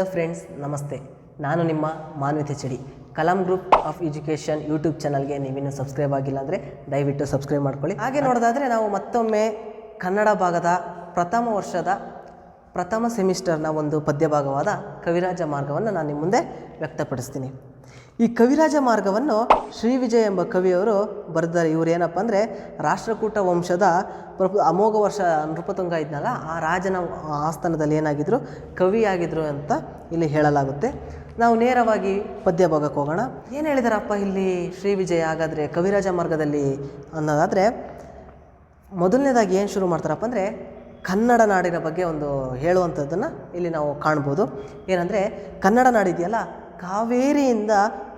Hello friends ನಮಸ್ತೆ. ನಾನು ನಿಮ್ಮ ಮಾನ್ವಿತೆ ಚಡಿ. Kalam group of education YouTube ಚಾನಲ್ಗೆ ನೀವಿನ್ನೂ ಸಬ್ಸ್ಕ್ರೈಬ್ ಆಗಿಲ್ಲ ಅಂದರೆ ದಯವಿಟ್ಟು ಸಬ್ಸ್ಕ್ರೈಬ್ ಮಾಡ್ಕೊಳ್ಳಿ. ಹಾಗೆ ನೋಡೋದಾದರೆ ನಾವು ಮತ್ತೊಮ್ಮೆ ಕನ್ನಡ ಭಾಗದ ಪ್ರಥಮ ವರ್ಷದ ಪ್ರಥಮ ಸೆಮಿಸ್ಟರ್ನ ಒಂದು ಪದ್ಯಭಾಗವಾದ ಕವಿರಾಜ ಮಾರ್ಗವನ್ನು ನಾನು ನಿಮ್ಮ ಮುಂದೆ ವ್ಯಕ್ತಪಡಿಸ್ತೀನಿ. ಈ ಕವಿರಾಜ ಮಾರ್ಗವನ್ನು ಶ್ರೀ ವಿಜಯ ಎಂಬ ಕವಿಯವರು ಬರೆದಿದ್ದಾರೆ. ಇವರು ಏನಪ್ಪ ಅಂದರೆ ರಾಷ್ಟ್ರಕೂಟ ವಂಶದ ಪ್ರಭು ಅಮೋಘ ವರ್ಷ ನೃಪತುಂಗ ಇದ್ನಲ್ಲ, ಆ ರಾಜನ ಆಸ್ಥಾನದಲ್ಲಿ ಏನಾಗಿದ್ರು? ಕವಿಯಾಗಿದ್ರು ಅಂತ ಇಲ್ಲಿ ಹೇಳಲಾಗುತ್ತೆ. ನಾವು ನೇರವಾಗಿ ಪದ್ಯ ಭಾಗಕ್ಕೆ ಹೋಗೋಣ. ಏನು ಹೇಳಿದಾರಪ್ಪ ಇಲ್ಲಿ ಶ್ರೀ ವಿಜಯ ಹಾಗಾದರೆ ಕವಿರಾಜ ಮಾರ್ಗದಲ್ಲಿ ಅನ್ನೋದಾದರೆ, ಮೊದಲನೇದಾಗಿ ಏನು ಶುರು ಮಾಡ್ತಾರಪ್ಪ ಅಂದರೆ ಕನ್ನಡ ನಾಡಿನ ಬಗ್ಗೆ ಒಂದು ಹೇಳುವಂಥದ್ದನ್ನು ಇಲ್ಲಿ ನಾವು ಕಾಣ್ಬೋದು. ಏನಂದರೆ ಕನ್ನಡ ನಾಡಿದೆಯಲ್ಲ ಕಾವೇರಿಯಿಂದ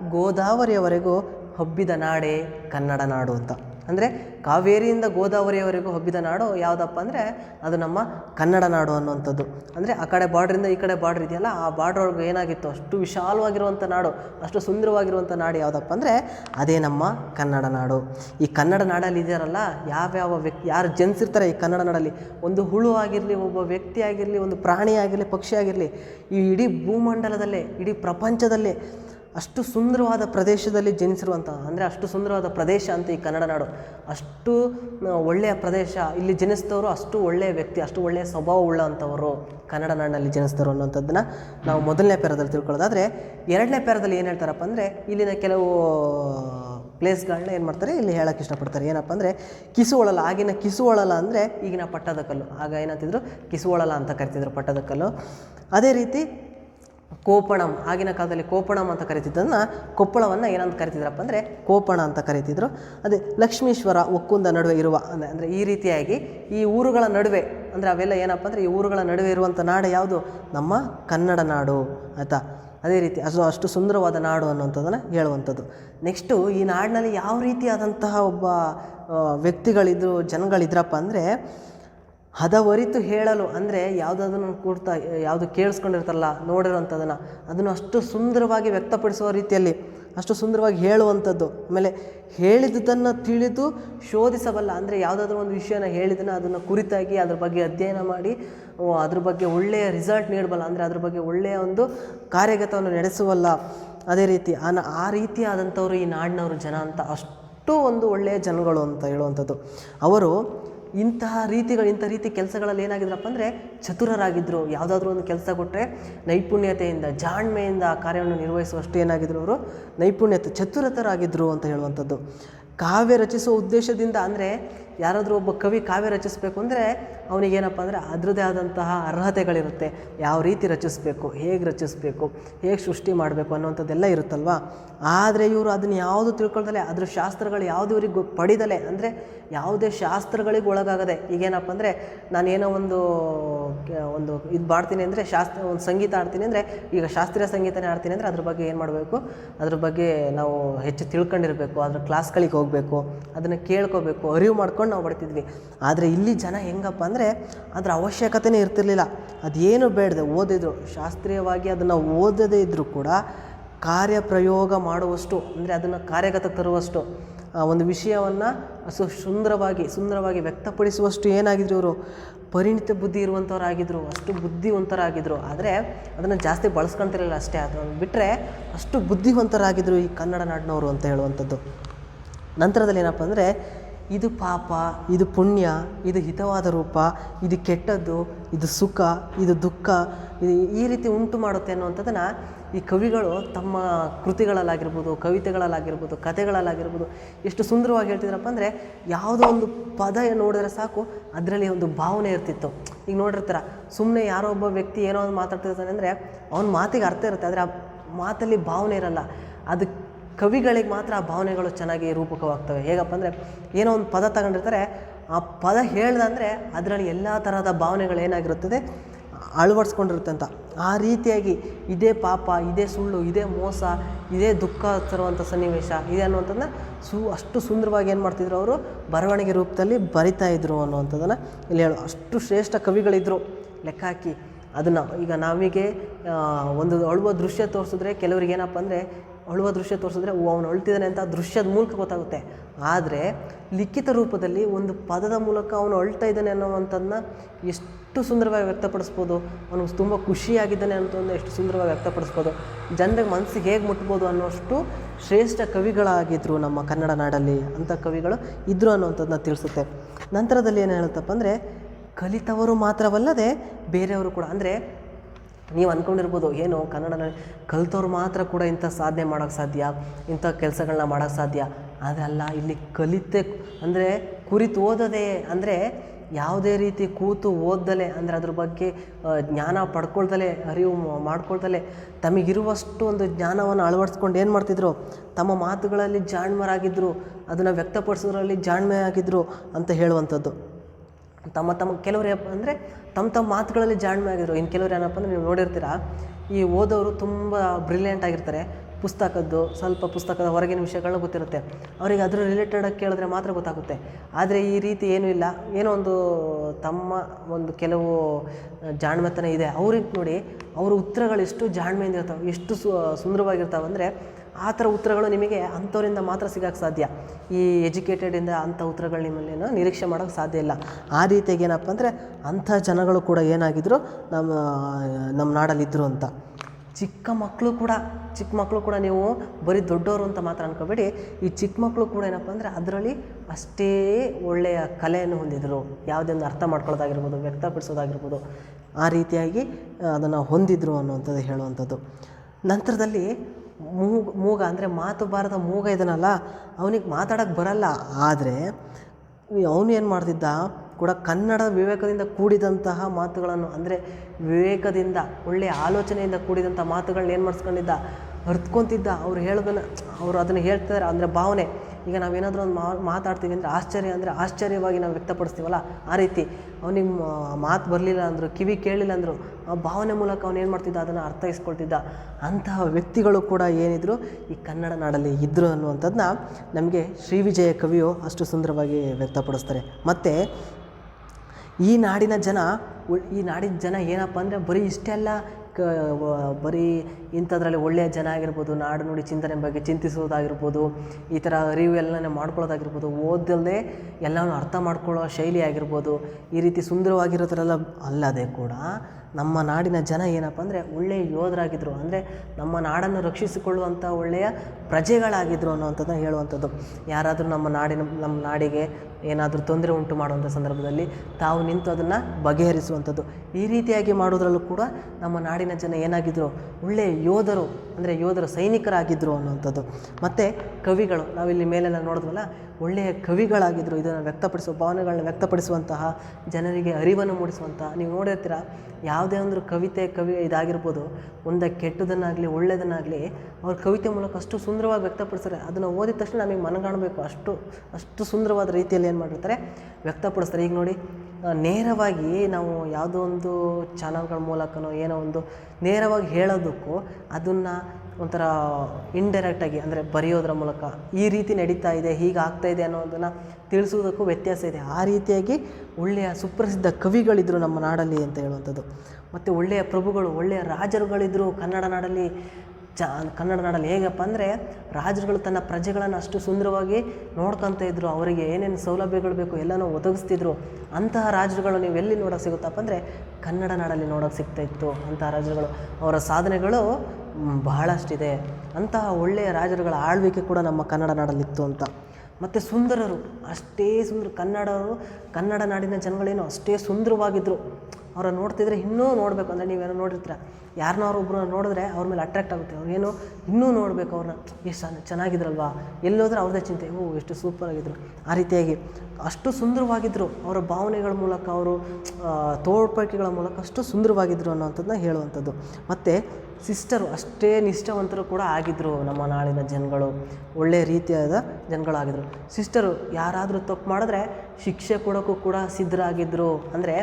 ಗೋದಾವರಿಯವರೆಗೂ ಹಬ್ಬಿದ ನಾಡೇ ಕನ್ನಡ ನಾಡು ಅಂತ. ಅಂದರೆ ಕಾವೇರಿಯಿಂದ ಗೋದಾವರಿಯವರೆಗೂ ಹಬ್ಬಿದ ನಾಡು ಯಾವುದಪ್ಪ ಅಂದರೆ ಅದು ನಮ್ಮ ಕನ್ನಡ ನಾಡು ಅನ್ನುವಂಥದ್ದು. ಅಂದರೆ ಆ ಕಡೆ ಬಾರ್ಡ್ರಿಂದ ಈ ಕಡೆ ಬಾರ್ಡ್ರ್ ಇದೆಯಲ್ಲ, ಆ ಬಾರ್ಡ್ರ್ ಒಳಗೆ ಏನಾಗಿತ್ತು? ಅಷ್ಟು ವಿಶಾಲವಾಗಿರುವಂಥ ನಾಡು, ಅಷ್ಟು ಸುಂದರವಾಗಿರುವಂಥ ನಾಡು ಯಾವುದಪ್ಪ ಅಂದರೆ ಅದೇ ನಮ್ಮ ಕನ್ನಡ ನಾಡು. ಈ ಕನ್ನಡ ನಾಡಲ್ಲಿ ಇದೆಯಲ್ಲ ಯಾವ್ಯಾವ ವ್ಯಕ್ತಿ, ಯಾರು ಜನಿಸಿರ್ತಾರೆ ಈ ಕನ್ನಡ ನಾಡಲ್ಲಿ? ಒಂದು ಹುಳು ಆಗಿರಲಿ, ಒಬ್ಬ ವ್ಯಕ್ತಿ ಆಗಿರಲಿ, ಒಂದು ಪ್ರಾಣಿ ಆಗಿರಲಿ, ಪಕ್ಷಿ ಆಗಿರಲಿ, ಈ ಇಡೀ ಭೂಮಂಡಲದಲ್ಲೇ, ಇಡೀ ಪ್ರಪಂಚದಲ್ಲೇ ಅಷ್ಟು ಸುಂದರವಾದ ಪ್ರದೇಶದಲ್ಲಿ ಜನಿಸಿರುವಂಥ ಅಂದರೆ ಅಷ್ಟು ಸುಂದರವಾದ ಪ್ರದೇಶ ಅಂತ ಈ ಕನ್ನಡ ನಾಡು. ಅಷ್ಟು ಒಳ್ಳೆಯ ಪ್ರದೇಶ, ಇಲ್ಲಿ ಜನಿಸಿದವರು ಅಷ್ಟು ಒಳ್ಳೆಯ ವ್ಯಕ್ತಿ, ಅಷ್ಟು ಒಳ್ಳೆಯ ಸ್ವಭಾವ ಉಳ್ಳಂಥವರು ಕನ್ನಡ ನಾಡಿನಲ್ಲಿ ಜನಿಸಿದವರು ಅನ್ನೋಂಥದ್ದನ್ನು ನಾವು ಮೊದಲನೇ ಪೇರದಲ್ಲಿ ತಿಳ್ಕೊಳ್ಳೋದಾದರೆ, ಎರಡನೇ ಪೇರದಲ್ಲಿ ಏನು ಹೇಳ್ತಾರಪ್ಪ ಅಂದರೆ, ಇಲ್ಲಿನ ಕೆಲವು ಪ್ಲೇಸ್ಗಳನ್ನ ಏನು ಮಾಡ್ತಾರೆ, ಇಲ್ಲಿ ಹೇಳಕ್ಕೆ ಇಷ್ಟಪಡ್ತಾರೆ. ಏನಪ್ಪ ಅಂದರೆ, ಕಿಸುವಳಲ, ಆಗಿನ ಕಿಸುವಳಲ ಅಂದರೆ ಈಗಿನ ಪಟ್ಟದಕಲ್ಲು. ಆಗ ಏನಂತಿದ್ರು? ಕಿಸುವಳಲ ಅಂತ ಕರಿತಿದ್ರು ಪಟ್ಟದಕಲ್ಲು. ಅದೇ ರೀತಿ ಕೋಪಣಂ, ಆಗಿನ ಕಾಲದಲ್ಲಿ ಕೋಪಣಂ ಅಂತ ಕರಿತಿದ್ದನ್ನು ಕೊಪ್ಪಳವನ್ನು ಏನಂತ ಕರಿತಿದ್ರಪ್ಪ ಅಂದರೆ ಕೋಪಣ ಅಂತ ಕರಿತಿದ್ರು. ಅದೇ ಲಕ್ಷ್ಮೀಶ್ವರ ಒಕ್ಕುಂದ ನಡುವೆ ಇರುವ ಅಂದರೆ ಅಂದರೆ ಈ ರೀತಿಯಾಗಿ ಈ ಊರುಗಳ ನಡುವೆ ಅಂದರೆ ಅವೆಲ್ಲ ಏನಪ್ಪ ಅಂದರೆ ಈ ಊರುಗಳ ನಡುವೆ ಇರುವಂಥ ನಾಡು ಯಾವುದು? ನಮ್ಮ ಕನ್ನಡ ನಾಡು ಆಯಿತಾ? ಅದೇ ರೀತಿ ಅದು ಅಷ್ಟು ಸುಂದರವಾದ ನಾಡು ಅನ್ನುವಂಥದ್ದನ್ನು ಹೇಳುವಂಥದ್ದು. ನೆಕ್ಸ್ಟು ಈ ನಾಡಿನಲ್ಲಿ ಯಾವ ರೀತಿಯಾದಂತಹ ಒಬ್ಬ ವ್ಯಕ್ತಿಗಳಿದ್ರು, ಜನಗಳಿದ್ರಪ್ಪ ಅಂದರೆ ಹದವರಿತು ಹೇಳಲು ಅಂದರೆ ಯಾವುದಾದನ್ನು ಕೂಡ್ತಾ, ಯಾವುದು ಕೇಳಿಸ್ಕೊಂಡಿರ್ತಲ್ಲ ನೋಡಿರೋಂಥದ್ದನ್ನು ಅದನ್ನು ಅಷ್ಟು ಸುಂದರವಾಗಿ ವ್ಯಕ್ತಪಡಿಸುವ ರೀತಿಯಲ್ಲಿ, ಅಷ್ಟು ಸುಂದರವಾಗಿ ಹೇಳುವಂಥದ್ದು. ಆಮೇಲೆ ಹೇಳಿದುದನ್ನು ತಿಳಿದು ಶೋಧಿಸಬಲ್ಲ, ಅಂದರೆ ಯಾವುದಾದ್ರೂ ಒಂದು ವಿಷಯನ ಹೇಳಿದನ್ನು ಅದನ್ನು ಕುರಿತಾಗಿ ಅದ್ರ ಬಗ್ಗೆ ಅಧ್ಯಯನ ಮಾಡಿ ಅದ್ರ ಬಗ್ಗೆ ಒಳ್ಳೆಯ ರಿಸಲ್ಟ್ ನೀಡಬಲ್ಲ, ಅಂದರೆ ಅದ್ರ ಬಗ್ಗೆ ಒಳ್ಳೆಯ ಒಂದು ಕಾರ್ಯಗತವನ್ನು ನಡೆಸುವಲ್ಲ, ಅದೇ ರೀತಿ ಆ ಆ ರೀತಿಯಾದಂಥವ್ರು ಈ ನಾಡಿನವರು ಜನ ಅಂತ ಅಷ್ಟು ಒಂದು ಒಳ್ಳೆಯ ಜನಗಳು ಅಂತ ಹೇಳುವಂಥದ್ದು. ಅವರು ಇಂತಹ ರೀತಿಗಳು, ಇಂಥ ರೀತಿ ಕೆಲಸಗಳಲ್ಲಿ ಏನಾಗಿದ್ರಪ್ಪ ಅಂದರೆ ಚತುರರಾಗಿದ್ದರು ಯಾವುದಾದ್ರೂ ಒಂದು ಕೆಲಸ ಕೊಟ್ಟರೆ ನೈಪುಣ್ಯತೆಯಿಂದ, ಜಾಣ್ಮೆಯಿಂದ ಆ ಕಾರ್ಯವನ್ನು ನಿರ್ವಹಿಸುವಷ್ಟು ಏನಾಗಿದ್ರು ಅವರು? ನೈಪುಣ್ಯತೆ ಚತುರತರಾಗಿದ್ದರು ಅಂತ ಹೇಳುವಂಥದ್ದು. ಕಾವ್ಯ ರಚಿಸುವ ಉದ್ದೇಶದಿಂದ ಅಂದರೆ ಯಾರಾದರೂ ಒಬ್ಬ ಕವಿ ಕಾವ್ಯ ರಚಿಸಬೇಕು ಅಂದರೆ ಅವನಿಗೇನಪ್ಪ ಅಂದರೆ ಅದರದೇ ಆದಂತಹ ಅರ್ಹತೆಗಳಿರುತ್ತೆ. ಯಾವ ರೀತಿ ರಚಿಸಬೇಕು, ಹೇಗೆ ರಚಿಸಬೇಕು, ಹೇಗೆ ಸೃಷ್ಟಿ ಮಾಡಬೇಕು ಅನ್ನುವಂಥದ್ದೆಲ್ಲ ಇರುತ್ತಲ್ವಾ? ಆದರೆ ಇವರು ಅದನ್ನು ಯಾವುದು ತಿಳ್ಕೊಳ್ದಲೆ, ಅದ್ರ ಶಾಸ್ತ್ರಗಳು ಯಾವುದು ಇವ್ರಿಗೆ ಪಡಿದಲೆ ಅಂದರೆ ಯಾವುದೇ ಶಾಸ್ತ್ರಗಳಿಗೆ ಒಳಗಾಗದೆ. ಈಗೇನಪ್ಪ ಅಂದರೆ ನಾನೇನೋ ಒಂದು ಒಂದು ಇದು ಮಾಡ್ತೀನಿ ಅಂದರೆ ಶಾಸ್ತ್ರ, ಒಂದು ಸಂಗೀತ ಆಡ್ತೀನಿ ಅಂದರೆ ಈಗ ಶಾಸ್ತ್ರೀಯ ಸಂಗೀತನೇ ಆಡ್ತೀನಿ ಅಂದರೆ ಅದ್ರ ಬಗ್ಗೆ ಏನು ಮಾಡಬೇಕು? ಅದ್ರ ಬಗ್ಗೆ ನಾವು ಹೆಚ್ಚು ತಿಳ್ಕೊಂಡಿರಬೇಕು, ಅದ್ರ ಕ್ಲಾಸ್ಗಳಿಗೆ ಹೋಗಬೇಕು, ಅದನ್ನು ಕೇಳ್ಕೋಬೇಕು, ಅರಿವು ಮಾಡ್ಕೊಂಡು ನಾವು ಬರ್ತಿದ್ವಿ ಆದರೆ ಇಲ್ಲಿ ಜನ ಹೆಂಗಪ್ಪ ಅಂದರೆ ಅದರ ಅವಶ್ಯಕತೆನೇ ಇರ್ತಿರ್ಲಿಲ್ಲ. ಅದೇನು ಬೇಡದೆ, ಓದಿದ್ರು. ಶಾಸ್ತ್ರೀಯವಾಗಿ ಅದನ್ನು ಓದದೇ ಇದ್ದರೂ ಕೂಡ ಕಾರ್ಯಪ್ರಯೋಗ ಮಾಡುವಷ್ಟು, ಅಂದರೆ ಅದನ್ನು ಕಾರ್ಯಗತಕ್ಕೆ ತರುವಷ್ಟು ಒಂದು ವಿಷಯವನ್ನು ಅಷ್ಟು ಸುಂದರವಾಗಿ ಸುಂದರವಾಗಿ ವ್ಯಕ್ತಪಡಿಸುವಷ್ಟು ಏನಾಗಿದ್ರು ಇವರು? ಪರಿಣಿತ ಬುದ್ಧಿ ಇರುವಂಥವ್ರಾಗಿದ್ದರು ಅಷ್ಟು ಬುದ್ಧಿವಂತರಾಗಿದ್ದರು ಆದರೆ ಅದನ್ನು ಜಾಸ್ತಿ ಬಳಸ್ಕೊಂತಿರಲಿಲ್ಲ ಅಷ್ಟೇ. ಅದನ್ನು ಬಿಟ್ಟರೆ ಅಷ್ಟು ಬುದ್ಧಿವಂತರಾಗಿದ್ದರು ಈ ಕನ್ನಡ ನಾಡಿನವರು ಅಂತ ಹೇಳುವಂಥದ್ದು ನಂತರದಲ್ಲಿ ಏನಪ್ಪ ಅಂದರೆ ಇದು ಪಾಪ, ಇದು ಪುಣ್ಯ, ಇದು ಹಿತವಾದ ರೂಪ, ಇದು ಕೆಟ್ಟದ್ದು, ಇದು ಸುಖ, ಇದು ದುಃಖ, ಇದು ಈ ರೀತಿ ಉಂಟು ಮಾಡುತ್ತೆ ಅನ್ನುವಂಥದ್ದನ್ನು ಈ ಕವಿಗಳು ತಮ್ಮ ಕೃತಿಗಳಲ್ಲಾಗಿರ್ಬೋದು, ಕವಿತೆಗಳಲ್ಲಾಗಿರ್ಬೋದು, ಕಥೆಗಳಲ್ಲಾಗಿರ್ಬೋದು ಎಷ್ಟು ಸುಂದರವಾಗಿ ಹೇಳ್ತಿದ್ರಪ್ಪ ಅಂದರೆ ಯಾವುದೋ ಒಂದು ಪದ ನೋಡಿದ್ರೆ ಸಾಕು, ಅದರಲ್ಲಿ ಒಂದು ಭಾವನೆ ಇರ್ತಿತ್ತು. ಈಗ ನೋಡಿರ್ತಾರ ಸುಮ್ಮನೆ ಯಾರೋ ಒಬ್ಬ ವ್ಯಕ್ತಿ ಏನೋ ಒಂದು ಮಾತಾಡ್ತಿರ್ತಾನೆ ಅಂದರೆ ಅವನ ಮಾತಿಗೆ ಅರ್ಥ ಇರುತ್ತೆ, ಆದರೆ ಆ ಮಾತಲ್ಲಿ ಭಾವನೆ ಇರಲ್ಲ. ಅದು ಕವಿಗಳಿಗೆ ಮಾತ್ರ ಭಾವನೆಗಳು ಚೆನ್ನಾಗಿ ರೂಪಕವಾಗ್ತವೆ. ಹೇಗಪ್ಪ ಅಂದರೆ ಏನೋ ಒಂದು ಪದ ತಗೊಂಡಿರ್ತಾರೆ, ಆ ಪದ ಹೇಳ್ದಂದರೆ ಅದರಲ್ಲಿ ಎಲ್ಲ ಥರದ ಭಾವನೆಗಳು ಏನಾಗಿರುತ್ತದೆ? ಅಳವಡಿಸ್ಕೊಂಡಿರುತ್ತೆ ಅಂತ. ಆ ರೀತಿಯಾಗಿ ಇದೇ ಪಾಪ, ಇದೇ ಸುಳ್ಳು, ಇದೇ ಮೋಸ, ಇದೇ ದುಃಖ ತರುವಂಥ ಸನ್ನಿವೇಶ, ಇದೆ ಅನ್ನುವಂಥದ್ದನ್ನ ಸು, ಅಷ್ಟು ಸುಂದರವಾಗಿ ಏನು ಮಾಡ್ತಿದ್ರು ಅವರು? ಬರವಣಿಗೆ ರೂಪದಲ್ಲಿ ಬರಿತಾ ಇದ್ರು ಅನ್ನುವಂಥದ್ದನ್ನು ಇಲ್ಲಿ ಹೇಳು. ಅಷ್ಟು ಶ್ರೇಷ್ಠ ಕವಿಗಳಿದ್ದರು ಲೆಕ್ಕ ಹಾಕಿ ಅದನ್ನು ಈಗ ನಮಗೆ ಒಂದು ಅಳುವ ದೃಶ್ಯ ತೋರಿಸಿದ್ರೆ ಕೆಲವರಿಗೆ ಏನಪ್ಪ ಅಂದರೆ ಅಳುವ ದೃಶ್ಯ ತೋರಿಸಿದ್ರೆ, ಓ, ಅವನು ಅಳ್ತಿದ್ದಾನೆ ಅಂತ ದೃಶ್ಯದ ಮೂಲಕ ಗೊತ್ತಾಗುತ್ತೆ. ಆದರೆ, ಲಿಖಿತ ರೂಪದಲ್ಲಿ ಒಂದು ಪದದ ಮೂಲಕ ಅವನು ಅಳ್ತಾ ಇದ್ದಾನೆ ಅನ್ನೋವಂಥದ್ದನ್ನ ಎಷ್ಟು ಸುಂದರವಾಗಿ ವ್ಯಕ್ತಪಡಿಸ್ಬೋದು ಅವನು ತುಂಬ ಖುಷಿಯಾಗಿದ್ದಾನೆ ಅಂತ ಒಂದು ಎಷ್ಟು ಸುಂದರವಾಗಿ ವ್ಯಕ್ತಪಡಿಸ್ಬೋದು, ಜನರಿಗೆ ಮನಸ್ಸಿಗೆ ಹೇಗೆ ಮುಟ್ಬೋದು ಅನ್ನೋಷ್ಟು ಶ್ರೇಷ್ಠ ಕವಿಗಳಾಗಿದ್ದರು ನಮ್ಮ ಕನ್ನಡ ನಾಡಲ್ಲಿ ಅಂಥ ಕವಿಗಳು ಇದ್ದರು ಅನ್ನೋವಂಥದ್ದನ್ನ ತಿಳಿಸುತ್ತೆ. ನಂತರದಲ್ಲಿ ಏನು ಹೇಳುತ್ತಪ್ಪ ಅಂದರೆ, ಕಲಿತವರು ಮಾತ್ರವಲ್ಲದೆ ಬೇರೆಯವರು ಕೂಡ. ಅಂದರೆ ನೀವು ಅಂದ್ಕೊಂಡಿರ್ಬೋದು ಏನು ಕನ್ನಡ ಕಲಿತವ್ರು ಮಾತ್ರ ಕೂಡ ಇಂಥ ಸಾಧನೆ ಮಾಡೋಕ್ಕೆ ಸಾಧ್ಯ? ಇಂಥ ಕೆಲಸಗಳನ್ನ ಮಾಡೋಕ್ಕೆ ಸಾಧ್ಯ? ಆದರೆ ಅಲ್ಲ, ಇಲ್ಲಿ ಕಲಿತೆ ಅಂದರೆ ಕುರಿತು ಓದದೆ ಅಂದರೆ ಯಾವುದೇ ರೀತಿ ಕೂತು ಓದ್ದಲೆ ಅಂದರೆ ಅದ್ರ ಬಗ್ಗೆ ಜ್ಞಾನ ಪಡ್ಕೊಳ್ದಲೆ, ಅರಿವು ಮಾಡ್ಕೊಳ್ದಲೆ ತಮಗಿರುವಷ್ಟು ಒಂದು ಜ್ಞಾನವನ್ನು ಅಳವಡಿಸ್ಕೊಂಡು ಏನು ಮಾಡ್ತಿದ್ರು? ತಮ್ಮ ಮಾತುಗಳಲ್ಲಿ ಜಾಣ್ಮರಾಗಿದ್ದರು ಅದನ್ನು ವ್ಯಕ್ತಪಡಿಸೋದ್ರಲ್ಲಿ ಜಾಣ್ಮೆ ಆಗಿದ್ದರು ಅಂತ ಹೇಳುವಂಥದ್ದು. ತಮ್ಮ ತಮ್ಮ ಕೆಲವ್ರು ಏನಪ್ಪ ಅಂದರೆ ತಮ್ಮ ತಮ್ಮ ಮಾತುಗಳಲ್ಲಿ ಜಾಣ್ಮೆ ಆಗಿದ್ರು ಇನ್ನು ಕೆಲವ್ರು ಏನಪ್ಪ ಅಂದರೆ ನೀವು ನೋಡಿರ್ತೀರ, ಈ ಓದೋರು ತುಂಬ ಬ್ರಿಲಿಯಂಟ್ ಆಗಿರ್ತಾರೆ. ಪುಸ್ತಕದ್ದು, ಸ್ವಲ್ಪ ಪುಸ್ತಕದ ಹೊರಗಿನ ವಿಷಯಗಳನ್ನ ಗೊತ್ತಿರುತ್ತೆ. ಅವರಿಗೆ ಅದರ ರಿಲೇಟೆಡ್ ಆಗಿ ಕೇಳಿದ್ರೆ ಮಾತ್ರ ಗೊತ್ತಾಗುತ್ತೆ. ಆದರೆ ಈ ರೀತಿ ಏನೂ ಇಲ್ಲ. ಏನೋ ಒಂದು ತಮ್ಮ ಒಂದು ಕೆಲವು ಜಾಣ್ಮೆತನ ಇದೆ. ಅವ್ರಿಗೆ ನೋಡಿ ಅವ್ರ ಉತ್ತರಗಳು ಎಷ್ಟು ಜಾಣ್ಮೆಯಿಂದ ಇರ್ತಾವೆ, ಎಷ್ಟು ಸುಂದರವಾಗಿರ್ತಾವೆ ಅಂದರೆ ಆ ಥರ ಉತ್ತರಗಳು ನಿಮಗೆ ಅಂಥವರಿಂದ ಮಾತ್ರ ಸಿಗೋಕ್ಕೆ ಸಾಧ್ಯ. ಈ ಎಜುಕೇಟೆಡಿಂದ ಅಂಥ ಉತ್ತರಗಳು ನಿಮ್ಮಲ್ಲೇನೋ ನಿರೀಕ್ಷೆ ಮಾಡೋಕ್ಕೆ ಸಾಧ್ಯ ಇಲ್ಲ. ಆ ರೀತಿಯಾಗಿ ಏನಪ್ಪ ಅಂದರೆ ಅಂಥ ಜನಗಳು ಕೂಡ ಏನಾಗಿದ್ರು ನಮ್ಮ ನಮ್ಮ ನಾಡಲ್ಲಿದ್ದರು ಅಂತ. ಚಿಕ್ಕ ಮಕ್ಕಳು ಕೂಡ, ಚಿಕ್ಕ ಮಕ್ಕಳು ಕೂಡ ನೀವು ಬರೀ ದೊಡ್ಡವರು ಅಂತ ಮಾತ್ರ ಅನ್ಕೋಬೇಡಿ. ಈ ಚಿಕ್ಕ ಮಕ್ಕಳು ಕೂಡ ಏನಪ್ಪ ಅಂದರೆ ಅದರಲ್ಲಿ ಅಷ್ಟೇ ಒಳ್ಳೆಯ ಕಲೆಯನ್ನು ಹೊಂದಿದ್ರು. ಯಾವುದೇ ಒಂದು ಅರ್ಥ ಮಾಡ್ಕೊಳ್ಳೋದಾಗಿರ್ಬೋದು, ವ್ಯಕ್ತಪಡಿಸೋದಾಗಿರ್ಬೋದು, ಆ ರೀತಿಯಾಗಿ ಅದನ್ನು ಹೊಂದಿದ್ರು ಅನ್ನುವಂಥದ್ದು ಹೇಳುವಂಥದ್ದು. ನಂತರದಲ್ಲಿ ಮೂಗ್, ಮೂಗ ಅಂದರೆ ಮಾತು ಬಾರದ ಮೂಗ ಇದನ್ನಲ್ಲ, ಅವನಿಗೆ ಮಾತಾಡೋಕ್ಕೆ ಬರಲ್ಲ. ಆದರೆ, ಅವನು ಏನು ಮಾಡ್ತಿದ್ದ? ಕೂಡ ಕನ್ನಡ ವಿವೇಕದಿಂದ ಕೂಡಿದಂತಹ ಮಾತುಗಳನ್ನು, ಅಂದರೆ ವಿವೇಕದಿಂದ ಒಳ್ಳೆಯ ಆಲೋಚನೆಯಿಂದ ಕೂಡಿದಂಥ ಮಾತುಗಳನ್ನ ಏನು ಮಾಡಿಸ್ಕೊಂಡಿದ್ದ? ಅರ್ತ್ಕೊತಿದ್ದ ಅವ್ರು ಹೇಳೋದನ್ನು, ಅವರು ಅದನ್ನು ಹೇಳ್ತಾರೆ ಅಂದರೆ ಭಾವನೆ. ಈಗ ನಾವೇನಾದರೂ ಒಂದು ಮಾತಾಡ್ತೀವಿ ಅಂದರೆ ಆಶ್ಚರ್ಯ ಅಂದರೆ ಆಶ್ಚರ್ಯವಾಗಿ ನಾವು ವ್ಯಕ್ತಪಡಿಸ್ತೀವಲ್ಲ? ಆ ರೀತಿ ಅವನಿಗೆ ಮಾತು ಬರಲಿಲ್ಲ ಅಂದರು, ಕಿವಿ ಕೇಳಿಲ್ಲ ಅಂದರು, ಆ ಭಾವನೆ ಮೂಲಕ ಅವನು ಏನು ಮಾಡ್ತಿದ್ದ? ಅದನ್ನು ಅರ್ಥೈಸ್ಕೊಳ್ತಿದ್ದ. ಅಂತಹ ವ್ಯಕ್ತಿಗಳು ಕೂಡ ಏನಿದ್ರು ಈ ಕನ್ನಡ ನಾಡಲ್ಲಿ ಇದ್ದರು ಅನ್ನುವಂಥದ್ದನ್ನ ನಮಗೆ ಶ್ರೀ ವಿಜಯ ಕವಿಯು ಅಷ್ಟು ಸುಂದರವಾಗಿ ವ್ಯಕ್ತಪಡಿಸ್ತಾರೆ. ಮತ್ತು ಈ ನಾಡಿನ ಜನ ಈ ನಾಡಿನ ಜನ ಏನಪ್ಪ ಅಂದರೆ ಬರೀ ಇಷ್ಟೆಲ್ಲ ಕ ಬರೀ ಇಂಥದ್ರಲ್ಲಿ ಒಳ್ಳೆಯ ಜನ ಆಗಿರ್ಬೋದು, ನಾಡು ನುಡಿ ಚಿಂತನೆ ಬಗ್ಗೆ ಚಿಂತಿಸೋದಾಗಿರ್ಬೋದು ಈ ಥರ ಅರಿವು ಎಲ್ಲನೇ ಮಾಡ್ಕೊಳ್ಳೋದಾಗಿರ್ಬೋದು ಓದಲ್ಲದೆ ಎಲ್ಲವನ್ನು ಅರ್ಥ ಮಾಡ್ಕೊಳ್ಳೋ ಶೈಲಿ ಆಗಿರ್ಬೋದು, ಈ ರೀತಿ ಸುಂದರವಾಗಿರೋದ್ರೆಲ್ಲ ಅಲ್ಲದೆ ಕೂಡ. ನಮ್ಮ ನಾಡಿನ ಜನ ಏನಪ್ಪ ಅಂದರೆ ಒಳ್ಳೆಯ ಯೋಧರಾಗಿದ್ದರು ಅಂದರೆ ನಮ್ಮ ನಾಡನ್ನು ರಕ್ಷಿಸಿಕೊಳ್ಳುವಂಥ ಒಳ್ಳೆಯ ಪ್ರಜೆಗಳಾಗಿದ್ದರು ಅನ್ನೋವಂಥದ್ದನ್ನ ಹೇಳುವಂಥದ್ದು. ಯಾರಾದರೂ ನಮ್ಮ ನಾಡಿನ, ನಮ್ಮ ನಾಡಿಗೆ ಏನಾದರೂ ತೊಂದರೆ ಉಂಟು ಮಾಡುವಂಥ ಸಂದರ್ಭದಲ್ಲಿ ತಾವು ನಿಂತು ಅದನ್ನು ಬಗೆಹರಿಸುವಂಥದ್ದು. ಈ ರೀತಿಯಾಗಿ ಮಾಡೋದ್ರಲ್ಲೂ ಕೂಡ ನಮ್ಮ ನಾಡಿನ ಜನ ಏನಾಗಿದ್ದರು ಒಳ್ಳೆಯ ಯೋಧರು, ಅಂದರೆ ಯೋಧರು ಸೈನಿಕರಾಗಿದ್ದರು ಅನ್ನುವಂಥದ್ದು. ಮತ್ತು ಕವಿಗಳು, ನಾವಿಲ್ಲಿ ಮೇಲೆಲ್ಲ ನೋಡಿದ್ವಲ್ಲ, ಒಳ್ಳೆಯ ಕವಿಗಳಾಗಿದ್ದರು ಇದನ್ನು ವ್ಯಕ್ತಪಡಿಸುವ, ಭಾವನೆಗಳನ್ನ ವ್ಯಕ್ತಪಡಿಸುವಂತಹ, ಜನರಿಗೆ ಅರಿವನ್ನು ಮೂಡಿಸುವಂತಹ ನೀವು ನೋಡಿರ್ತೀರ, ಯಾವುದೇ ಒಂದು ಕವಿತೆ, ಕವಿ ಇದಾಗಿರ್ಬೋದು, ಒಂದು ಕೆಟ್ಟದನ್ನಾಗಲಿ ಒಳ್ಳೆಯದನ್ನಾಗಲಿ ಅವ್ರ ಕವಿತೆ ಮೂಲಕ ಅಷ್ಟು ಸುಂದರವಾಗಿ ವ್ಯಕ್ತಪಡಿಸ್ತಾರೆ. ಅದನ್ನು ಓದಿದ ತಕ್ಷಣ ನಮಗೆ ಮನಗಾಣಬೇಕು. ಅಷ್ಟು ಅಷ್ಟು ಸುಂದರವಾದ ರೀತಿಯಲ್ಲಿ ಏನು ಮಾಡಿರ್ತಾರೆ? ವ್ಯಕ್ತಪಡಿಸ್ತಾರೆ. ಈಗ ನೋಡಿ ನೇರವಾಗಿ ನಾವು ಯಾವುದೋ ಒಂದು ಚಾನಲ್ಗಳ ಮೂಲಕನೋ ಏನೋ ಒಂದು ನೇರವಾಗಿ ಹೇಳೋದಕ್ಕೂ ಅದನ್ನು ಒಂಥರ ಇಂಡೈರೆಕ್ಟಾಗಿ ಅಂದರೆ ಬರೆಯೋದ್ರ ಮೂಲಕ ಈ ರೀತಿ ನಡೀತಾ ಇದೆ, ಹೀಗೆ ಆಗ್ತಾ ಇದೆ ಅನ್ನೋದನ್ನು ತಿಳಿಸೋದಕ್ಕೂ ವ್ಯತ್ಯಾಸ ಇದೆ. ಆ ರೀತಿಯಾಗಿ ಒಳ್ಳೆಯ ಸುಪ್ರಸಿದ್ಧ ಕವಿಗಳಿದ್ದರು ನಮ್ಮ ನಾಡಲ್ಲಿ ಅಂತ ಹೇಳುವಂಥದ್ದು. ಮತ್ತು ಒಳ್ಳೆಯ ಪ್ರಭುಗಳು, ಒಳ್ಳೆಯ ರಾಜರುಗಳಿದ್ದರು ಕನ್ನಡ ನಾಡಲ್ಲಿ ಚ ಕನ್ನಡ ನಾಡಲ್ಲಿ ಹೇಗಪ್ಪ ಅಂದರೆ ರಾಜರುಗಳು ತನ್ನ ಪ್ರಜೆಗಳನ್ನು ಅಷ್ಟು ಸುಂದರವಾಗಿ ನೋಡ್ಕೊತ ಇದ್ರು, ಅವರಿಗೆ ಏನೇನು ಸೌಲಭ್ಯಗಳು ಬೇಕು ಎಲ್ಲನೂ ಒದಗಿಸ್ತಿದ್ರು, ಅಂತಹ ರಾಜರುಗಳು ನೀವು ಎಲ್ಲಿ ನೋಡೋಕೆ ಸಿಗುತ್ತಪ್ಪ ಅಂದರೆ ಕನ್ನಡ ನಾಡಲ್ಲಿ ನೋಡೋಕೆ ಸಿಗ್ತಾ ಇತ್ತು ಅಂತಹ ರಾಜರುಗಳು. ಅವರ ಸಾಧನೆಗಳು ಬಹಳಷ್ಟಿದೆ. ಅಂತಹ ಒಳ್ಳೆಯ ರಾಜರುಗಳ ಆಳ್ವಿಕೆ ಕೂಡ ನಮ್ಮ ಕನ್ನಡ ನಾಡಲ್ಲಿತ್ತು ಅಂತ. ಮತ್ತು ಸುಂದರರು, ಅಷ್ಟೇ ಸುಂದರ, ಕನ್ನಡರು, ಕನ್ನಡ ನಾಡಿನ ಜನಗಳೇನು ಅಷ್ಟೇ ಸುಂದರವಾಗಿದ್ದರು ಅವರ ನೋಡ್ತಿದ್ರೆ ಇನ್ನೂ ನೋಡಬೇಕು ಅಂದರೆ ನೀವೇನೋ ನೋಡಿರ್ತೀರ. ಯಾರನ್ನೋ ಒಬ್ಬರನ್ನ ನೋಡಿದ್ರೆ ಅವ್ರ ಮೇಲೆ ಅಟ್ರಾಕ್ಟ್ ಆಗುತ್ತೆ. ಅವ್ರೇನು ಇನ್ನೂ ನೋಡಬೇಕು ಅವ್ರನ್ನ. ಎಷ್ಟು ಚೆನ್ನ ಚೆನ್ನಾಗಿದ್ರಲ್ವಾ? ಎಲ್ಲೋದ್ರೆ ಅವ್ರದೇ ಚಿಂತೆ. ಓ, ಎಷ್ಟು ಸೂಪರ್ ಆಗಿದ್ರು. ಆ ರೀತಿಯಾಗಿ ಅಷ್ಟು ಸುಂದರವಾಗಿದ್ದರು ಅವರ ಭಾವನೆಗಳ ಮೂಲಕ, ಅವರು ತೋಡ್ಪಡಿಕೆಗಳ ಮೂಲಕ ಅಷ್ಟು ಸುಂದರವಾಗಿದ್ದರು ಅನ್ನೋವಂಥದ್ದನ್ನ ಹೇಳುವಂಥದ್ದು. ಮತ್ತು ಸಿಸ್ಟರು ಅಷ್ಟೇ ನಿಷ್ಠಾವಂತರು ಕೂಡ ಆಗಿದ್ದರು ನಮ್ಮ ನಾಳಿನ ಜನಗಳು ಒಳ್ಳೆಯ ರೀತಿಯಾದ ಜನಗಳಾಗಿದ್ದರು ಸಿಸ್ಟರು ಯಾರಾದರೂ ತಪ್ಪು ಮಾಡಿದ್ರೆ ಶಿಕ್ಷೆ ಕೊಡೋಕ್ಕೂ ಕೂಡ ಸಿದ್ಧರಾಗಿದ್ದರು ಅಂದರೆ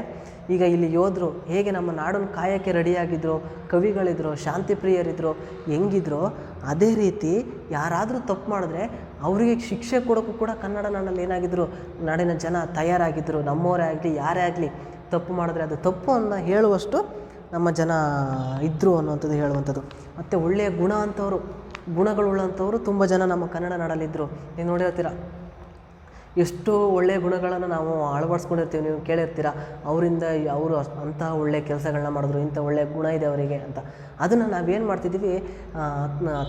ಈಗ ಇಲ್ಲಿ ಯೋಧರು ಹೇಗೆ ನಮ್ಮ ನಾಡನ್ನು ಕಾಯೋಕ್ಕೆ ರೆಡಿಯಾಗಿದ್ದರು ಕವಿಗಳಿದ್ರು ಶಾಂತಿ ಪ್ರಿಯರಿದ್ದರು ಹೆಂಗಿದ್ರು, ಅದೇ ರೀತಿ ಯಾರಾದರೂ ತಪ್ಪು ಮಾಡಿದ್ರೆ ಅವರಿಗೆ ಶಿಕ್ಷೆ ಕೊಡೋಕ್ಕೂ ಕೂಡ ಕನ್ನಡ ನಾಡಲ್ಲಿ ಏನಾಗಿದ್ದರು ನಾಡಿನ ಜನ ತಯಾರಾಗಿದ್ದರು ನಮ್ಮವರೇ ಆಗಲಿ, ಯಾರೇ ಆಗಲಿ ತಪ್ಪು ಮಾಡಿದ್ರೆ ಅದು ತಪ್ಪು ಅನ್ನ ಹೇಳುವಷ್ಟು ನಮ್ಮ ಜನ ಇದ್ದರು ಅನ್ನುವಂಥದ್ದು ಹೇಳುವಂಥದ್ದು. ಮತ್ತು ಒಳ್ಳೆಯ ಗುಣ ಅಂಥವರು ಗುಣಗಳುಳ್ಳಂಥವ್ರು ತುಂಬ ಜನ ನಮ್ಮ ಕನ್ನಡ ನಾಡಲ್ಲಿದ್ದರು ನೀವು ನೋಡಿರ್ತೀರ. ಎಷ್ಟೋ ಒಳ್ಳೆಯ ಗುಣಗಳನ್ನು ನಾವು ಅಳವಡಿಸ್ಕೊಂಡಿರ್ತೀವಿ, ನೀವು ಕೇಳಿರ್ತೀರ, ಅವರಿಂದ ಅವರು ಅಂಥ ಒಳ್ಳೆಯ ಕೆಲಸಗಳನ್ನ ಮಾಡಿದ್ರು, ಇಂಥ ಒಳ್ಳೆಯ ಗುಣ ಇದೆ ಅವರಿಗೆ ಅಂತ. ಅದನ್ನು ನಾವೇನು ಮಾಡ್ತಿದ್ದೀವಿ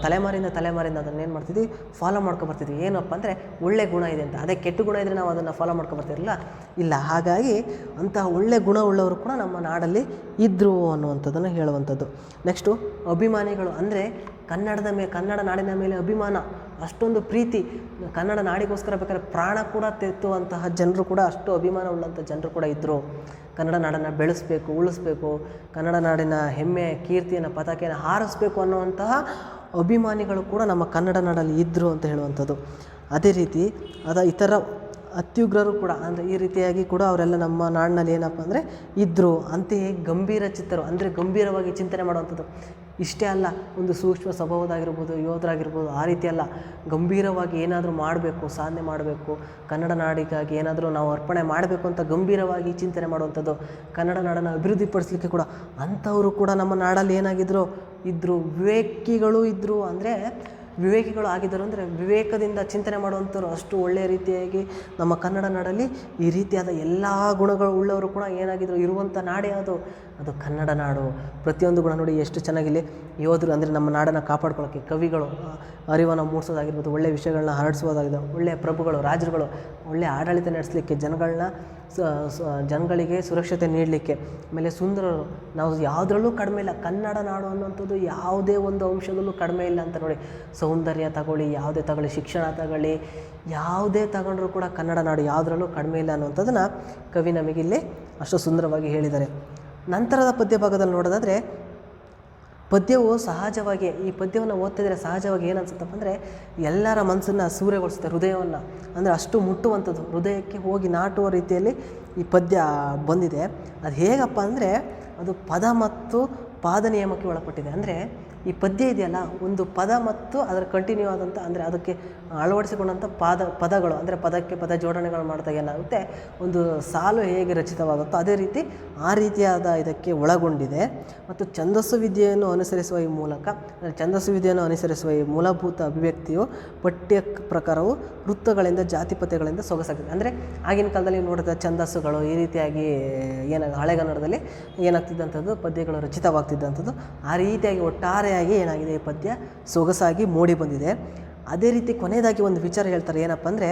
ತಲೆಮಾರಿಂದ ತಲೆಮಾರಿಂದ ಅದನ್ನು ಏನು ಮಾಡ್ತಿದ್ವಿ ಫಾಲೋ ಮಾಡ್ಕೊ ಬರ್ತಿದ್ವಿ ಏನಪ್ಪ ಅಂದರೆ ಒಳ್ಳೆಯ ಗುಣ ಇದೆ ಅಂತ. ಅದೇ ಕೆಟ್ಟ ಗುಣ ಇದ್ದರೆ ನಾವು ಅದನ್ನು ಫಾಲೋ ಮಾಡ್ಕೊ ಬರ್ತಿರಲಿಲ್ಲ. ಇಲ್ಲ, ಹಾಗಾಗಿ ಅಂತಹ ಒಳ್ಳೆಯ ಗುಣ ಉಳ್ಳವರು ಕೂಡ ನಮ್ಮ ನಾಡಲ್ಲಿ ಇದ್ದರು ಅನ್ನುವಂಥದ್ದನ್ನು ಹೇಳುವಂಥದ್ದು. ನೆಕ್ಸ್ಟು ಅಭಿಮಾನಿಗಳು ಅಂದರೆ ಕನ್ನಡದ ಮೇಲೆ ಕನ್ನಡ ನಾಡಿನ ಮೇಲೆ ಅಭಿಮಾನ. ಅಷ್ಟೊಂದು ಪ್ರೀತಿ ಕನ್ನಡ ನಾಡಿಗೋಸ್ಕರ ಬೇಕಾದ್ರೆ ಪ್ರಾಣ ಕೂಡ ತೆತ್ತುವಂತಹ ಜನರು ಕೂಡ ಅಷ್ಟು ಅಭಿಮಾನ ಉಳ್ಳಂಥ ಜನರು ಕೂಡ ಇದ್ದರು ಕನ್ನಡ ನಾಡನ್ನು ಬೆಳೆಸಬೇಕು, ಉಳಿಸ್ಬೇಕು, ಕನ್ನಡ ನಾಡಿನ ಹೆಮ್ಮೆ, ಕೀರ್ತಿಯನ್ನು, ಪತಾಕೆಯನ್ನು ಹಾರಿಸ್ಬೇಕು ಅನ್ನುವಂತಹ ಅಭಿಮಾನಿಗಳು ಕೂಡ ನಮ್ಮ ಕನ್ನಡ ನಾಡಲ್ಲಿ ಇದ್ದರು ಅಂತ ಹೇಳುವಂಥದ್ದು. ಅದೇ ರೀತಿ ಅದ ಇತರ ಅತ್ಯುಗ್ರರು ಕೂಡ ಅಂದರೆ ಈ ರೀತಿಯಾಗಿ ಕೂಡ ಅವರೆಲ್ಲ ನಮ್ಮ ನಾಡಿನಲ್ಲಿ ಏನಪ್ಪ ಅಂದರೆ ಇದ್ದರು ಅಂತೆಯೇ ಗಂಭೀರ ಚಿತ್ತರು, ಅಂದರೆ ಗಂಭೀರವಾಗಿ ಚಿಂತನೆ ಮಾಡುವಂಥದ್ದು. ಇಷ್ಟೇ ಅಲ್ಲ, ಒಂದು ಸೂಕ್ಷ್ಮ ಸ್ವಭಾವದಾಗಿರ್ಬೋದು, ಯೋಧರಾಗಿರ್ಬೋದು, ಆ ರೀತಿ ಅಲ್ಲ. ಗಂಭೀರವಾಗಿ ಏನಾದರೂ ಮಾಡಬೇಕು, ಸಾಧನೆ ಮಾಡಬೇಕು, ಕನ್ನಡ ನಾಡಿಗಾಗಿ ಏನಾದರೂ ನಾವು ಅರ್ಪಣೆ ಮಾಡಬೇಕು ಅಂತ ಗಂಭೀರವಾಗಿ ಚಿಂತನೆ ಮಾಡುವಂಥದ್ದು, ಕನ್ನಡ ನಾಡನ್ನು ಅಭಿವೃದ್ಧಿಪಡಿಸಲಿಕ್ಕೆ ಕೂಡ ಅಂಥವರು ಕೂಡ ನಮ್ಮ ನಾಡಲ್ಲಿ ಏನಾಗಿದ್ರು ಇದ್ದರು ವಿವೇಕಿಗಳು ಇದ್ದರು ಅಂದರೆ, ವಿವೇಕಿಗಳು ಆಗಿದ್ದರು ಅಂದರೆ ವಿವೇಕದಿಂದ ಚಿಂತನೆ ಮಾಡುವಂಥವ್ರು ಅಷ್ಟು ಒಳ್ಳೆಯ ರೀತಿಯಾಗಿ ನಮ್ಮ ಕನ್ನಡ ನಾಡಲ್ಲಿ ಈ ರೀತಿಯಾದ ಎಲ್ಲ ಗುಣಗಳು ಉಳ್ಳವರು ಕೂಡ ಏನಾಗಿದ್ರು, ಇರುವಂಥ ನಾಡೇ ಅದು. ಅದು ಕನ್ನಡ ನಾಡು. ಪ್ರತಿಯೊಂದು ಕೂಡ ನೋಡಿ ಎಷ್ಟು ಚೆನ್ನಾಗಿಲ್ಲಿ ಯೋಧರು ಅಂದರೆ ನಮ್ಮ ನಾಡನ್ನು ಕಾಪಾಡ್ಕೊಳ್ಳೋಕ್ಕೆ ಕವಿಗಳು ಅರಿವನ್ನು ಮೂಡಿಸೋದಾಗಿರ್ಬೋದು ಒಳ್ಳೆಯ ವಿಷಯಗಳನ್ನ ಹರಡಿಸೋದಾಗಿದೆ ಒಳ್ಳೆಯ ಪ್ರಭುಗಳು, ರಾಜರುಗಳು ಒಳ್ಳೆಯ ಆಡಳಿತ ನಡೆಸಲಿಕ್ಕೆ, ಜನಗಳನ್ನ ಜನಗಳಿಗೆ ಸುರಕ್ಷತೆ ನೀಡಲಿಕ್ಕೆ, ಆಮೇಲೆ ಸುಂದರರು, ನಾವು ಯಾವುದರಲ್ಲೂ ಕಡಿಮೆ ಇಲ್ಲ. ಕನ್ನಡ ನಾಡು ಅನ್ನುವಂಥದ್ದು ಯಾವುದೇ ಒಂದು ಅಂಶದಲ್ಲೂ ಕಡಿಮೆ ಇಲ್ಲ ಅಂತ ನೋಡಿ. ಸೌಂದರ್ಯ ತಗೊಳ್ಳಿ, ಯಾವುದೇ ತಗೊಳ್ಳಿ, ಶಿಕ್ಷಣ ತಗೊಳ್ಳಿ, ಯಾವುದೇ ತಗೊಂಡ್ರೂ ಕೂಡ ಕನ್ನಡ ನಾಡು ಯಾವುದರಲ್ಲೂ ಕಡಿಮೆ ಇಲ್ಲ ಅನ್ನುವಂಥದ್ದನ್ನು ಕವಿ ನಮಗಿಲ್ಲಿ ಅಷ್ಟು ಸುಂದರವಾಗಿ ಹೇಳಿದ್ದಾರೆ. ನಂತರದ ಪದ್ಯ ಭಾಗದಲ್ಲಿ ನೋಡೋದಾದರೆ, ಪದ್ಯವು ಸಹಜವಾಗಿ, ಈ ಪದ್ಯವನ್ನು ಓದ್ತಿದ್ರೆ ಸಹಜವಾಗಿ ಏನು ಅನ್ಸುತ್ತಪ್ಪ ಅಂದರೆ, ಎಲ್ಲರ ಮನಸ್ಸನ್ನು ಸೂರ್ಯಗೊಳಿಸುತ್ತೆ ಹೃದಯವನ್ನು. ಅಂದರೆ ಅಷ್ಟು ಮುಟ್ಟುವಂಥದ್ದು, ಹೃದಯಕ್ಕೆ ಹೋಗಿ ನಾಟುವ ರೀತಿಯಲ್ಲಿ ಈ ಪದ್ಯ ಬಂದಿದೆ. ಅದು ಹೇಗಪ್ಪ ಅಂದರೆ, ಅದು ಪದ ಮತ್ತು ಪಾದ ನಿಯಮಕ್ಕೆ ಒಳಪಟ್ಟಿದೆ. ಅಂದರೆ ಈ ಪದ್ಯ ಇದೆಯಲ್ಲ ಒಂದು ಪದ ಮತ್ತು ಅದರ ಕಂಟಿನ್ಯೂ ಆದಂಥ ಅಂದರೆ ಅದಕ್ಕೆ ಅಳವಡಿಸಿಕೊಂಡಂಥ ಪಾದ, ಪದಗಳು, ಅಂದರೆ ಪದಕ್ಕೆ ಪದ ಜೋಡಣೆಗಳು ಮಾಡಿದಾಗ ಏನಾಗುತ್ತೆ? ಒಂದು ಸಾಲು ಹೇಗೆ ರಚಿತವಾಗುತ್ತೋ ಅದೇ ರೀತಿ ಆ ರೀತಿಯಾದ ಇದಕ್ಕೆ ಒಳಗೊಂಡಿದೆ. ಮತ್ತು ಛಂದಸ್ಸು ವಿದ್ಯೆಯನ್ನು ಅನುಸರಿಸುವ ಈ ಮೂಲಕ, ಅಂದರೆ ಛಂದಸ್ಸು ವಿದ್ಯೆಯನ್ನು ಅನುಸರಿಸುವ ಈ ಮೂಲಭೂತ ಅಭಿವ್ಯಕ್ತಿಯು ಪಠ್ಯ ಪ್ರಕಾರವು ವೃತ್ತಗಳಿಂದ ಜಾತಿಪತ್ಯಗಳಿಂದ ಸೊಗಸಾಗಿದೆ ಅಂದರೆ ಆಗಿನ ಕಾಲದಲ್ಲಿ ನೋಡಿದ ಛಂದಸ್ಸುಗಳು ಈ ರೀತಿಯಾಗಿ ಏನಾಗ ಹಳೆಗನ್ನಡದಲ್ಲಿ ಏನಾಗ್ತಿದ್ದಂಥದ್ದು? ಪದ್ಯಗಳು ರಚಿತವಾಗ್ತಿದ್ದಂಥದ್ದು. ಆ ರೀತಿಯಾಗಿ ಒಟ್ಟಾರೆಯಾಗಿ ಏನಾಗಿದೆ ಈ ಪದ್ಯ? ಸೊಗಸಾಗಿ ಮೂಡಿ ಬಂದಿದೆ. ಅದೇ ರೀತಿ ಕೊನೆಯದಾಗಿ ಒಂದು ವಿಚಾರ ಹೇಳ್ತಾರೆ, ಏನಪ್ಪ ಅಂದರೆ,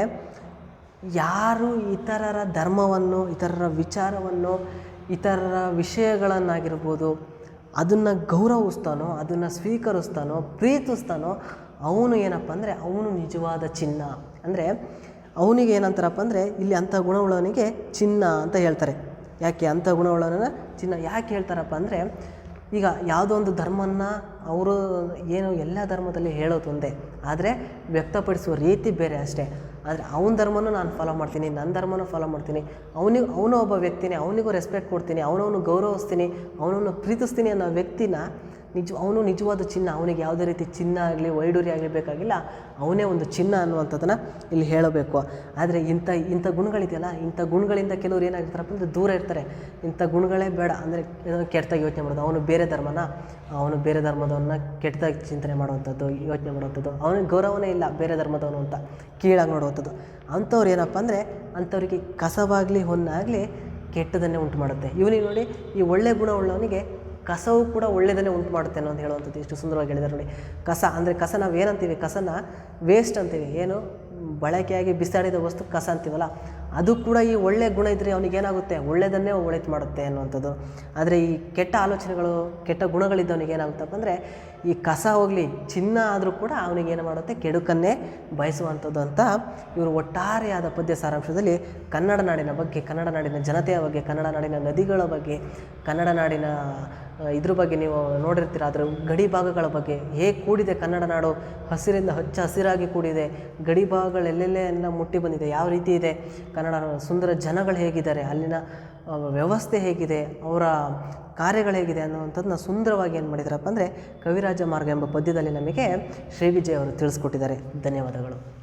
ಯಾರು ಇತರರ ಧರ್ಮವನ್ನು, ಇತರರ ವಿಚಾರವನ್ನು, ಇತರರ ವಿಷಯಗಳನ್ನಾಗಿರ್ಬೋದು, ಅದನ್ನು ಗೌರವಿಸ್ತಾನೋ, ಅದನ್ನು ಸ್ವೀಕರಿಸ್ತಾನೋ, ಪ್ರೀತಿಸ್ತಾನೋ, ಅವನು ಏನಪ್ಪ ಅಂದರೆ, ಅವನು ನಿಜವಾದ ಚಿನ್ನ. ಅಂದರೆ, ಅವನಿಗೆ ಏನಂತಾರಪ್ಪ ಅಂದರೆ, ಇಲ್ಲಿ ಅಂಥ ಗುಣವುಳ್ಳವನಿಗೆ ಚಿನ್ನ ಅಂತ ಹೇಳ್ತಾರೆ. ಯಾಕೆ ಅಂಥ ಗುಣವುಳ್ಳವನ ಚಿನ್ನ? ಯಾಕೆ ಹೇಳ್ತಾರಪ್ಪ ಅಂದರೆ ಈಗ ಯಾವುದೋ ಒಂದು ಧರ್ಮನ ಅವರು ಏನು ಎಲ್ಲ ಧರ್ಮದಲ್ಲಿ ಹೇಳೋದೊಂದೇ ಆದರೆ ವ್ಯಕ್ತಪಡಿಸುವ ರೀತಿ ಬೇರೆ ಅಷ್ಟೇ. ಆದರೆ ಅವನ ಧರ್ಮನೂ ನಾನು ಫಾಲೋ ಮಾಡ್ತೀನಿ ನನ್ನ ಧರ್ಮನೂ ಫಾಲೋ ಮಾಡ್ತೀನಿ, ಅವನಿಗೆ, ಅವನು ಒಬ್ಬ ವ್ಯಕ್ತಿನೇ, ಅವನಿಗೂ ರೆಸ್ಪೆಕ್ಟ್ ಕೊಡ್ತೀನಿ, ಅವನವನು ಗೌರವಿಸ್ತೀನಿ ಅವನನ್ನು ಪ್ರೀತಿಸ್ತೀನಿ ಅನ್ನೋ ವ್ಯಕ್ತಿನ ನಿಜ, ಅವನು ನಿಜವಾದ ಚಿನ್ನ, ಅವನಿಗೆ ಯಾವುದೇ ರೀತಿ ಚಿನ್ನ ಆಗಲಿ ವೈಡೂರಿ ಆಗಲಿ ಬೇಕಾಗಿಲ್ಲ, ಅವನೇ ಒಂದು ಚಿನ್ನ ಅನ್ನುವಂಥದ್ದನ್ನು ಇಲ್ಲಿ ಹೇಳಬೇಕು. ಆದರೆ ಇಂಥ ಇಂಥ ಗುಣಗಳಿದೆಯಲ್ಲ, ಇಂಥ ಗುಣಗಳಿಂದ ಕೆಲವರು ಏನಾಗಿರ್ತಾರಪ್ಪ ಅಂದರೆ ದೂರ ಇರ್ತಾರೆ. ಇಂಥ ಗುಣಗಳೇ ಬೇಡ. ಅಂದರೆ ಕೆಟ್ಟದಾಗಿ ಯೋಚನೆ ಮಾಡೋದು, ಅವನು ಬೇರೆ ಧರ್ಮನ, ಅವನು ಬೇರೆ ಧರ್ಮದವನ್ನ ಕೆಟ್ಟದಾಗಿ ಚಿಂತನೆ ಮಾಡುವಂಥದ್ದು, ಯೋಚನೆ ಮಾಡುವಂಥದ್ದು, ಅವನಿಗೆ ಗೌರವನೇ ಇಲ್ಲ ಬೇರೆ ಧರ್ಮದವನು ಅಂತ, ಕೀಳಾಗಿ ನೋಡುವಂಥದ್ದು. ಅಂಥವ್ರು ಏನಪ್ಪ ಅಂದರೆ ಅಂಥವ್ರಿಗೆ ಕಸವಾಗಲಿ, ಹೊನ್ನಾಗಲಿ ಕೆಟ್ಟದನ್ನೇ ಉಂಟು ಮಾಡುತ್ತೆ. ಇವನಿಗೆ ನೋಡಿ, ಈ ಒಳ್ಳೆ ಗುಣ ಉಳ್ಳವನಿಗೆ ಕಸವು ಕೂಡ ಒಳ್ಳೆಯದನ್ನೇ ಉಂಟು ಮಾಡುತ್ತೆ ಅನ್ನೋದು ಹೇಳುವಂಥದ್ದು ಎಷ್ಟು ಸುಂದರವಾಗಿ ಹೇಳಿದ್ದಾರೆ ನೋಡಿ. ಕಸ ಅಂದರೆ ಕಸ ನಾವು ಏನಂತೀವಿ? ಕಸನ ವೇಸ್ಟ್ ಅಂತೀವಿ. ಏನು? ಬಳಕೆಯಾಗಿ ಬಿಸಾಡಿದ ವಸ್ತು ಕಸ ಅಂತೀವಲ್ಲ? ಅದು ಕೂಡ ಈ ಒಳ್ಳೆಯ ಗುಣ ಇದ್ದರೆ ಅವನಿಗೆ ಏನಾಗುತ್ತೆ? ಒಳ್ಳೆಯದನ್ನೇ ಒಳಿತು ಮಾಡುತ್ತೆ ಅನ್ನುವಂಥದ್ದು. ಆದರೆ ಈ ಕೆಟ್ಟ ಆಲೋಚನೆಗಳು, ಕೆಟ್ಟ ಗುಣಗಳಿದ್ದವನಿಗೆ ಏನಾಗುತ್ತಪ್ಪ ಅಂದರೆ ಈ ಕಸ ಹೋಗಲಿ, ಚಿನ್ನ ಆದರೂ ಕೂಡ ಅವನಿಗೆ ಏನು ಮಾಡುತ್ತೆ? ಕೆಡುಕನ್ನೇ ಬಯಸುವಂಥದ್ದು ಅಂತ ಇವರು ಒಟ್ಟಾರೆಯಾದ ಪದ್ಯ ಸಾರಾಂಶದಲ್ಲಿ ಕನ್ನಡ ನಾಡಿನ ಬಗ್ಗೆ, ಕನ್ನಡ ನಾಡಿನ ಜನತೆಯ ಬಗ್ಗೆ, ಕನ್ನಡ ನಾಡಿನ ನದಿಗಳ ಬಗ್ಗೆ, ಕನ್ನಡ ನಾಡಿನ ಇದ್ರ ಬಗ್ಗೆ ನೀವು ನೋಡಿರ್ತೀರ. ಅದರ ಗಡಿ ಭಾಗಗಳ ಬಗ್ಗೆ ಹೇಗೆ ಕೂಡಿದೆ ಕನ್ನಡ ನಾಡು? ಹಸಿರಿಂದ ಹಚ್ಚ ಹಸಿರಾಗಿ ಕೂಡಿದೆ. ಗಡಿ ಭಾಗಗಳು ಎಲ್ಲೆಲ್ಲೆಲ್ಲ ಮುಟ್ಟಿ ಬಂದಿದೆ. ಯಾವ ರೀತಿ ಇದೆ? ಕನ್ನಡ ಸುಂದರ ಜನಗಳು ಹೇಗಿದ್ದಾರೆ? ಅಲ್ಲಿನ ವ್ಯವಸ್ಥೆ ಹೇಗಿದೆ? ಅವರ ಕಾರ್ಯಗಳು ಹೇಗಿದೆ ಅನ್ನುವಂಥದ್ದನ್ನ ಸುಂದರವಾಗಿ ಏನು ಮಾಡಿದಾರಪ್ಪ ಅಂದರೆ ಕವಿರಾಜ ಮಾರ್ಗ ಎಂಬ ಪದ್ಯದಲ್ಲಿ ನಮಗೆ ಶ್ರೀ ವಿಜಯ್ ಅವರು ತಿಳಿಸ್ಕೊಟ್ಟಿದ್ದಾರೆ. ಧನ್ಯವಾದಗಳು.